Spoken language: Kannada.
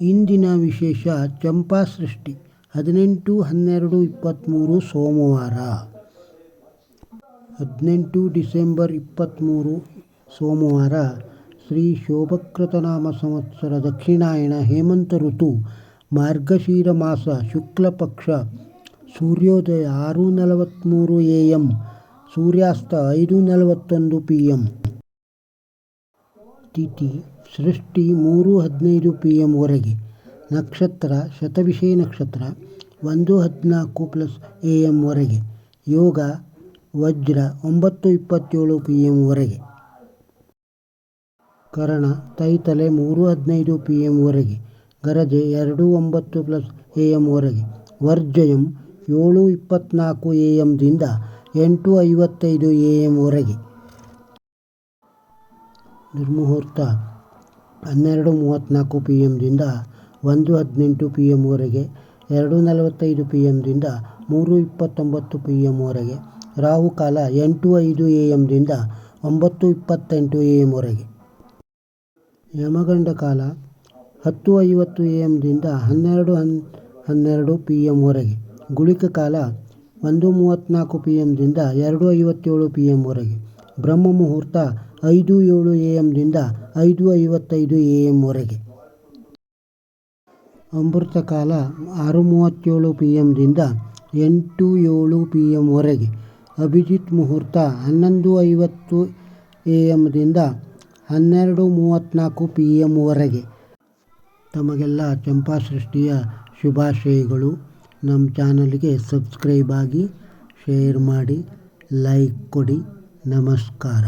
ಇಂದಿನ ವಿಶೇಷ ಚಂಪಾ ಸೃಷ್ಟಿ, ಹದಿನೆಂಟು ಹನ್ನೆರಡು ಇಪ್ಪತ್ತ್ಮೂರು ಸೋಮವಾರ. ಹದಿನೆಂಟು ಡಿಸೆಂಬರ್ ಇಪ್ಪತ್ತ್ಮೂರು ಸೋಮವಾರ, ಶ್ರೀ ಶೋಭಕೃತನಾಮ ಸಂವತ್ಸರ ದಕ್ಷಿಣಾಯಣ ಹೇಮಂತ ಋತು, ಮಾರ್ಗಶೀರ ಮಾಸ, ಶುಕ್ಲ ಪಕ್ಷ, ಸೂರ್ಯೋದಯ ಆರು ನಲವತ್ತ್ಮೂರು ಎ ಎಂ, ಸೂರ್ಯಾಸ್ತ ಐದು ನಲವತ್ತೊಂದು ಪಿ ಎಂ. ತಿಥಿ ಸೃಷ್ಟಿ ಮೂರು ಹದಿನೈದು ಪಿ ಎಂವರೆಗೆ ನಕ್ಷತ್ರ ಶತವಿಷಯ ನಕ್ಷತ್ರ, ಒಂದು ಹದಿನಾಲ್ಕು ಪ್ಲಸ್ ಎ ಎಂವರೆಗೆ ಯೋಗ, ವಜ್ರ, ಒಂಬತ್ತು ಇಪ್ಪತ್ತೇಳು ಪಿ ಎಂವರೆಗೆ ಕರಣ, ತೈತಲೆ ಮೂರು ಹದಿನೈದು ಪಿ ಎಂವರೆಗೆ ಗರಜೆ ಎರಡು ಒಂಬತ್ತು ಪ್ಲಸ್ ಎ ಎಂವರೆಗೆ ವರ್ಜಯಂ ಏಳು ಇಪ್ಪತ್ತ್ನಾಲ್ಕು ಎ ಎಂದಿಂದ ಎಂಟು ಐವತ್ತೈದು ಎ ಎಂವರೆಗೆ ದುರ್ಮುಹೂರ್ತ ಹನ್ನೆರಡು ಮೂವತ್ತ್ನಾಲ್ಕು ಪಿ ಎಮ್ದಿಂದ ಒಂದು ಹದಿನೆಂಟು ಪಿ ಎಮ್ವರೆಗೆ ಎರಡು ನಲವತ್ತೈದು ಪಿ ಎಮ್ದಿಂದ ಮೂರು ಇಪ್ಪತ್ತೊಂಬತ್ತು ಪಿ ಎಮ್ವರೆಗೆ ರಾಹುಕಾಲ ಎಂಟು ಐದು ಎ ಎಮ್ದಿಂದ ಒಂಬತ್ತು ಇಪ್ಪತ್ತೆಂಟು ಎ ಎಮ್ವರೆಗೆ ಯಮಗಂಡ ಕಾಲ ಹತ್ತು ಐವತ್ತು ಎ ಎಮ್ದಿಂದ ಹನ್ನೆರಡು ಹನ್, ಹನ್ನೆರಡು ಪಿ ಎಮ್ವರೆಗೆ ಗುಳಿಕ ಕಾಲ ಒಂದು ಮೂವತ್ತ್ನಾಲ್ಕು ಪಿ ಎಮ್ದಿಂದ ಎರಡು ಐವತ್ತೇಳು ಪಿ ಎಂವರೆಗೆ ಬ್ರಹ್ಮ ಮುಹೂರ್ತ ಐದು ಏಳು ಎ ಎಂದಿಂದ ಐದು ಐವತ್ತೈದು ಎ ಎಂವರೆಗೆ ಅಮೃತ ಕಾಲ ಆರು ಮೂವತ್ತೇಳು ಪಿ ಎಂದಿಂದ ಎಂಟು ಏಳು ಪಿ ಎಂವರೆಗೆ ಅಭಿಜಿತ್ ಮುಹೂರ್ತ ಹನ್ನೊಂದು ಐವತ್ತು ಎ ಎಂದಿಂದ ಹನ್ನೆರಡು ಮೂವತ್ತ್ನಾಲ್ಕು ಪಿ ಎಂವರೆಗೆ ತಮಗೆಲ್ಲ ಚಂಪಾ ಸೃಷ್ಟಿಯ ಶುಭಾಶಯಗಳು. ನಮ್ಮ ಚಾನಲ್ಗೆ ಸಬ್ಸ್ಕ್ರೈಬ್ ಆಗಿ, ಶೇರ್ ಮಾಡಿ, ಲೈಕ್ ಕೊಡಿ. ನಮಸ್ಕಾರ.